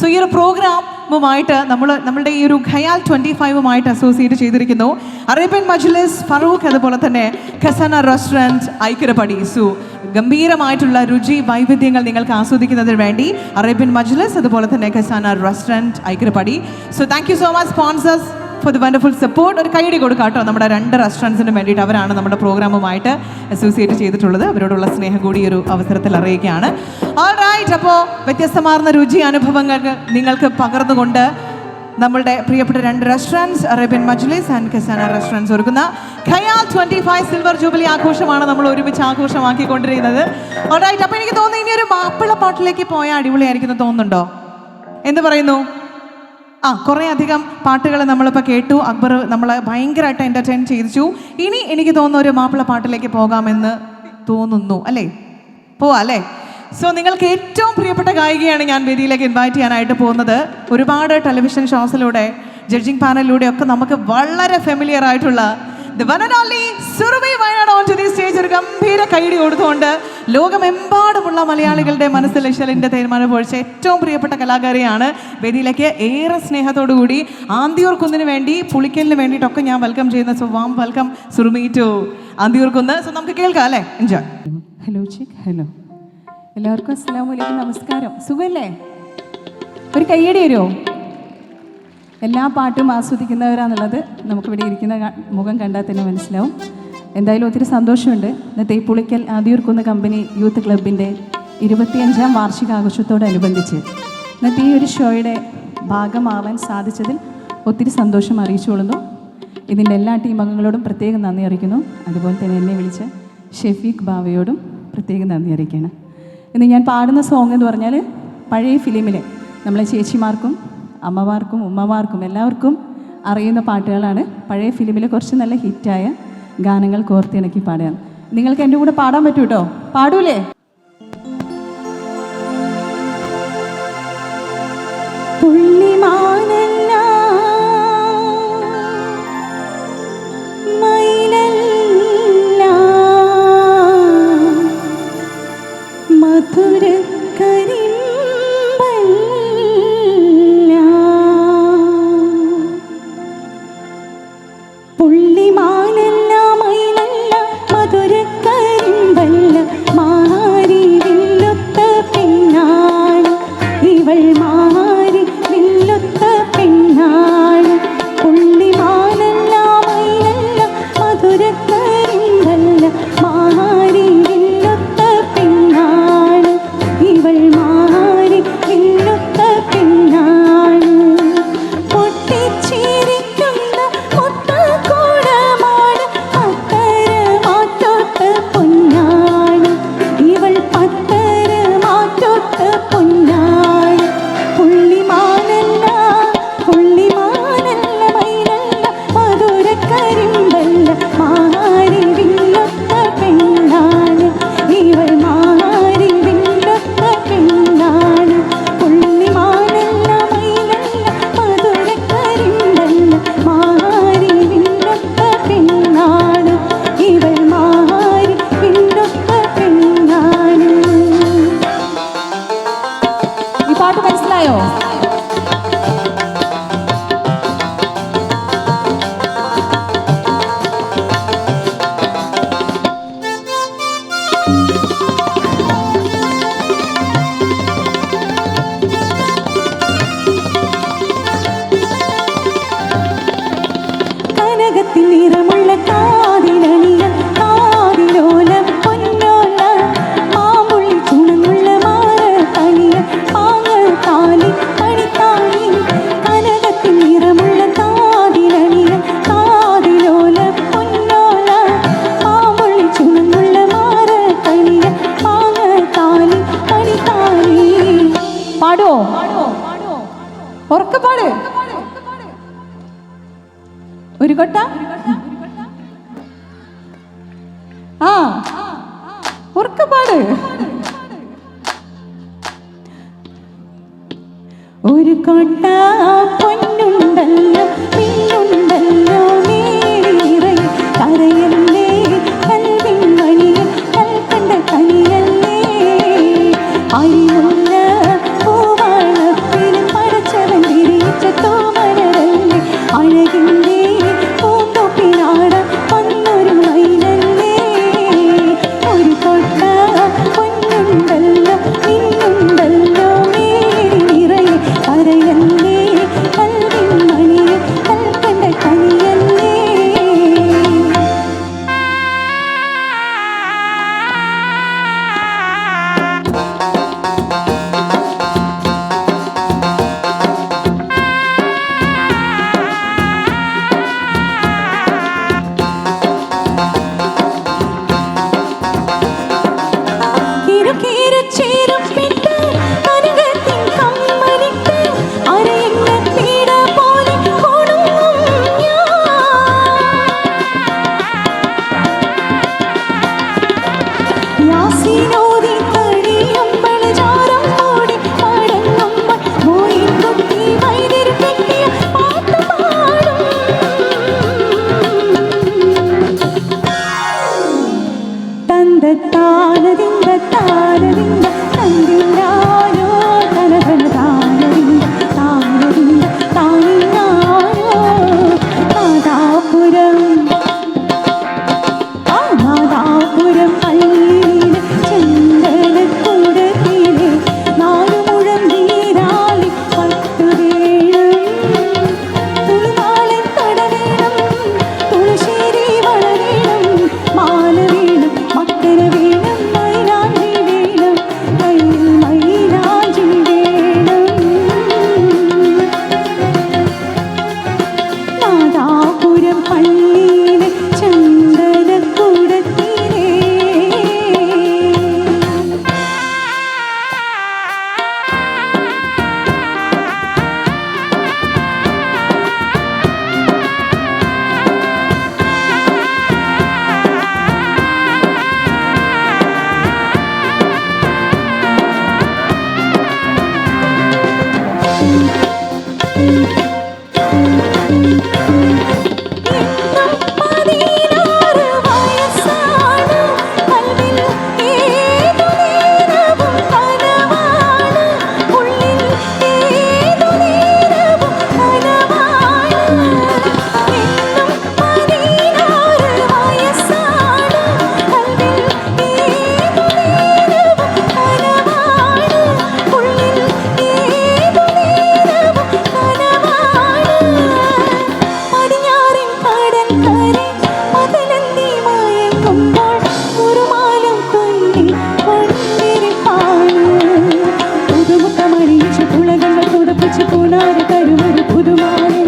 So ഈ ഒരു പ്രോഗ്രാമുമായിട്ട് നമ്മൾ നമ്മളുടെ ഈ ഒരു ഖയാൽ ട്വന്റി ഫൈവുമായിട്ട് അസോസിയേറ്റ് ചെയ്തിരിക്കുന്നു. അറേബ്യൻ മജ്ലിസ് ഫറൂഖ് അതുപോലെ തന്നെ ഖസന റെസ്റ്റോറന്റ് ഐക്യരപടി സോ ഗംഭീരമായിട്ടുള്ള രുചി വൈവിധ്യങ്ങൾ നിങ്ങൾക്ക് ആസ്വദിക്കുന്നതിന് വേണ്ടി അറേബ്യൻ മജ്ലിസ് അതുപോലെ തന്നെ Khazana restaurant ഐക്യരപടി so thank you so much sponsors for the wonderful support ഒരു കൈയടി കൊടുക്കാം കേട്ടോ. നമ്മുടെ രണ്ട് റെസ്റ്റോറന്റ്സിന് വേണ്ടിയിട്ട് അവരാണ് നമ്മുടെ പ്രോഗ്രാമുമായിട്ട് അസോസിയേറ്റ് ചെയ്തിട്ടുള്ളത്. അവരോടുള്ള സ്നേഹം കൂടി ഒരു അവസരത്തിൽ അറിയിക്കുകയാണ്. റൈറ്റ് അപ്പോൾ വ്യത്യസ്തമാർന്ന രുചി അനുഭവങ്ങൾക്ക് നിങ്ങൾക്ക് പകർന്നുകൊണ്ട് നമ്മളുടെ പ്രിയപ്പെട്ട രണ്ട് restaurants Arabian Majlis and Khazana restaurants ഒരുക്കുന്ന Khayal twenty five silver jubilee ആഘോഷമാണ് നമ്മൾ ഒരുമിച്ച് ആഘോഷമാക്കിക്കൊണ്ടിരിക്കുന്നത്. ഓൾറൈറ്റ് അപ്പോൾ എനിക്ക് തോന്നുന്നു ഇനി ഒരു മാപ്പിള പാട്ടിലേക്ക് പോയാൽ അടിപൊളിയായിരിക്കുന്നു തോന്നുന്നുണ്ടോ? എന്ത് പറയുന്നു. ആ കുറേ അധികം പാട്ടുകൾ നമ്മളിപ്പോൾ കേട്ടു. അക്ബർ നമ്മളെ ഭയങ്കരമായിട്ട് എന്റർടൈൻ ചെയ്യിച്ചു ഇനി എനിക്ക് തോന്നുന്ന ഒരു മാപ്പിള പാട്ടിലേക്ക് പോകാമെന്ന് തോന്നുന്നു. അല്ലേ? പോവാ അല്ലേ? സോ നിങ്ങൾക്ക് ഏറ്റവും പ്രിയപ്പെട്ട ഗായികയാണ് ഞാൻ വേദിയിലേക്ക് ഇൻവൈറ്റ് ചെയ്യാനായിട്ട് പോകുന്നത്. ഒരുപാട് ടെലിവിഷൻ ഷോസിലൂടെ ജഡ്ജിങ് പാനലിലൂടെ ഒക്കെ നമുക്ക് വളരെ ഫെമിലിയർ ആയിട്ടുള്ള the only Surumi on to stage ഒരു ഗംഭീര കൈഡി കൊടുത്തുകൊണ്ട് ലോകമെമ്പാടുമുള്ള മലയാളികളുടെ മനസ്സിൽ ഇശലിന്റെ തീരുമാനം പൊഴിച്ച ഏറ്റവും പ്രിയപ്പെട്ട കലാകാരിയാണ്. വേദിയിലേക്ക് ഏറെ സ്നേഹത്തോടു കൂടി കുന്നിന് വേണ്ടി പുളിക്കലിന് വേണ്ടിയിട്ടൊക്കെ ഞാൻ വെൽക്കം ചെയ്യുന്ന. So warm welcome Surumi to Anthiyur so നമുക്ക് കേൾക്കാം അല്ലേ? എൻജോയ് ഹലോ ചിക് ഹലോ എല്ലാവർക്കും അസ്സാമലൈക്കും നമസ്കാരം. സുഖമല്ലേ ഒരു കയ്യടി വരുമോ? എല്ലാ പാട്ടും ആസ്വദിക്കുന്നവരാന്നുള്ളത് നമുക്കിവിടെ ഇരിക്കുന്ന മുഖം കണ്ടാൽ തന്നെ മനസ്സിലാവും. എന്തായാലും ഒത്തിരി സന്തോഷമുണ്ട്. ഇന്നത്തെ ഈ പുളിക്കൽ ആദ്യൂർക്കുന്ന കമ്പനി യൂത്ത് ക്ലബിന്റെ ഇരുപത്തിയഞ്ചാം വാർഷികാഘോഷത്തോടനുബന്ധിച്ച് ഇന്നത്തെ ഈ ഒരു ഷോയുടെ ഭാഗമാവാൻ സാധിച്ചതിൽ ഒത്തിരി സന്തോഷം അറിയിച്ചുകൊള്ളുന്നു. ഇതിന്റെ എല്ലാ ടീം അംഗങ്ങളോടും പ്രത്യേകം നന്ദി അറിയിക്കുന്നു. അതുപോലെ തന്നെ എന്നെ വിളിച്ച ഷെഫീഖ് ബാവയോടും പ്രത്യേകം നന്ദി അറിയിക്കുകയാണ്. ഇന്ന് ഞാൻ പാടുന്ന സോങ് എന്ന് പറഞ്ഞാൽ പഴയ ഫിലിമിലെ നമ്മളെ ചേച്ചിമാർക്കും അമ്മമാർക്കും ഉമ്മമാർക്കും എല്ലാവർക്കും അറിയുന്ന പാട്ടുകളാണ്. പഴയ ഫിലിമിലെ കുറച്ച് നല്ല ഹിറ്റായ ഗാനങ്ങൾ കോർത്തിണക്കി പാടുകയാണ്. നിങ്ങൾക്ക് എന്റെ കൂടെ പാടാൻ പറ്റൂ കേട്ടോ പാടൂലേ? പുള്ളിമാനല്ല சபை ഈ പാട്ട് ഒരു കൊട്ട ആ ഉറക്കപ്പാട് പുതപ്പിച്ച് പൂനാറ് തരുമൊരു പുതുമാരൻ.